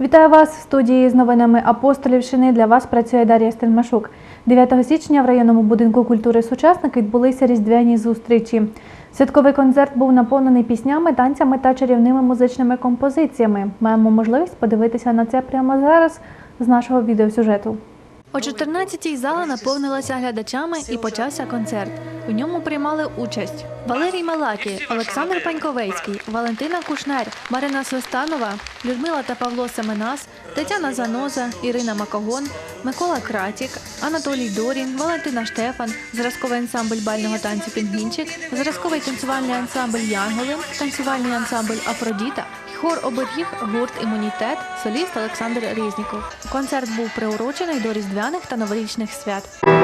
Вітаю вас в студії з новинами Апостолівщини. Для вас працює Дар'я Стельмашук. 9 січня в районному будинку культури сучасник відбулися різдвяні зустрічі. Святковий концерт був наповнений піснями, танцями та чарівними музичними композиціями. Маємо можливість подивитися на це прямо зараз з нашого відеосюжету. О 14-й зала наповнилася глядачами і почався концерт. У ньому приймали участь Валерій Малакі, Олександр Паньковецький, Валентина Кушнер, Марина Свистанова, Людмила та Павло Семенас, Тетяна Заноза, Ірина Макогон, Микола Кратік, Анатолій Дорін, Валентина Штефан, зразковий ансамбль бального танцю Пінгвінчик, зразковий танцювальний ансамбль Янголи, танцювальний ансамбль Афродіта, хор оберіг, гурт Імунітет, соліст Олександр Різніков. Концерт був приурочений до різдвяних та новорічних свят.